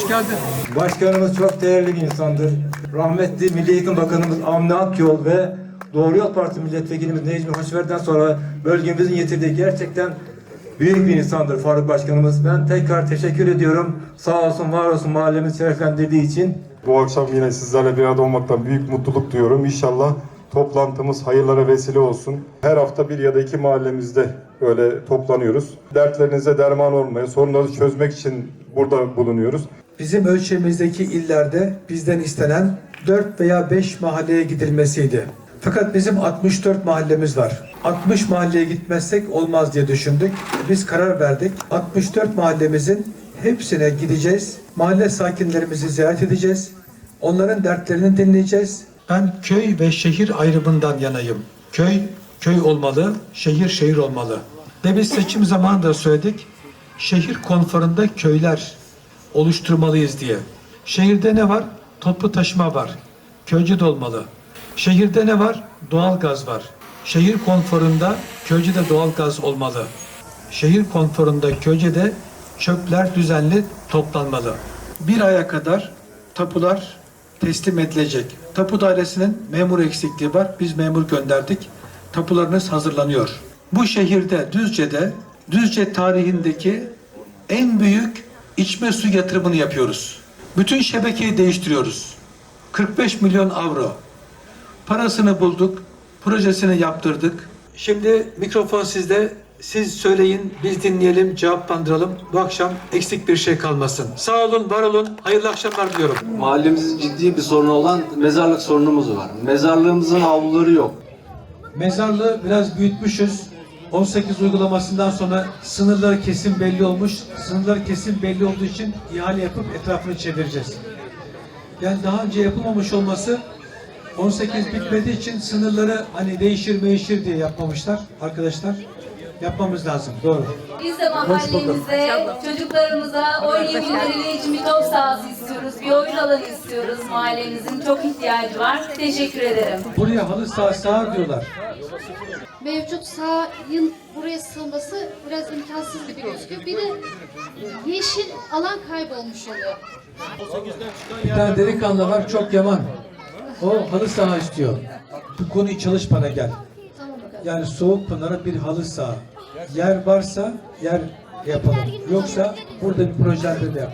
hoş geldin. Başkanımız çok değerli bir insandır. Rahmetli Milli Eğitim Bakanımız Avni Akyol ve Doğru Yol Partisi Milletvekilimiz Necmi Hoşver'den sonra bölgemizin yitirdiği gerçekten büyük bir insandır Faruk Başkanımız. Ben tekrar teşekkür ediyorum. Sağ olsun, var olsun mahallemizi şereflendirdiği için. Bu akşam yine sizlerle bir arada olmaktan büyük mutluluk duyuyorum. İnşallah toplantımız hayırlara vesile olsun. Her hafta bir ya da iki mahallemizde böyle toplanıyoruz. Dertlerinize derman olmaya, sorunları çözmek için burada bulunuyoruz. Bizim ölçeğimizdeki illerde bizden istenen 4 veya 5 mahalleye gidilmesiydi. Fakat bizim 64 mahallemiz var. 60 mahalleye gitmezsek olmaz diye düşündük. Biz karar verdik. 64 mahallemizin hepsine gideceğiz. Mahalle sakinlerimizi ziyaret edeceğiz. Onların dertlerini dinleyeceğiz. Ben köy ve şehir ayrımından yanayım. Köy köy olmalı, şehir şehir olmalı. Ve biz seçim zamanında söyledik. Şehir konforunda köyler oluşturmalıyız diye. Şehirde ne var? Toplu taşıma var. Köyce de olmalı. Şehirde ne var? Doğal gaz var. Şehir konforunda köyce de doğal gaz olmalı. Şehir konforunda köyce de çöpler düzenli toplanmalı. Bir aya kadar tapular teslim edilecek. Tapu dairesinin memur eksikliği var. Biz memur gönderdik. Tapularınız hazırlanıyor. Bu şehirde Düzce'de Düzce tarihindeki en büyük içme su yatırımını yapıyoruz. Bütün şebekeyi değiştiriyoruz. 45 milyon avro. Parasını bulduk, projesini yaptırdık. Şimdi mikrofon sizde. Siz söyleyin, biz dinleyelim, cevaplandıralım. Bu akşam eksik bir şey kalmasın. Sağ olun, var olun. Hayırlı akşamlar diliyorum. Mahallemizin ciddi bir sorunu olan mezarlık sorunumuz var. Mezarlığımızın avluları yok. Mezarlığı biraz büyütmüşüz. 18 uygulamasından sonra sınırları kesin belli olmuş. Sınırları kesin belli olduğu için ihale yapıp etrafını çevireceğiz. Yani daha önce yapılmamış olması 18 bitmediği için sınırları hani değişir değişir diye yapmamışlar arkadaşlar. Yapmamız lazım. Doğru. Biz de mahallemizde çocuklarımıza oynayabilmeleri için bir top sahası istiyoruz. Bir oyun alanı istiyoruz mahallemizin. Çok ihtiyacı var. Teşekkür ederim. Buraya halı saha sağır diyorlar. mevcut sahayın buraya sığması biraz imkansız gibi gözüküyor. Bir de yeşil alan kaybolmuş oluyor. Bir tane delikanlı var çok yaman. O halı saha istiyor. Bu konuyu çalış bana gel. Yani soğuk pınara bir halı saha. Yer varsa yer yapalım. Yoksa burada bir projede de yap.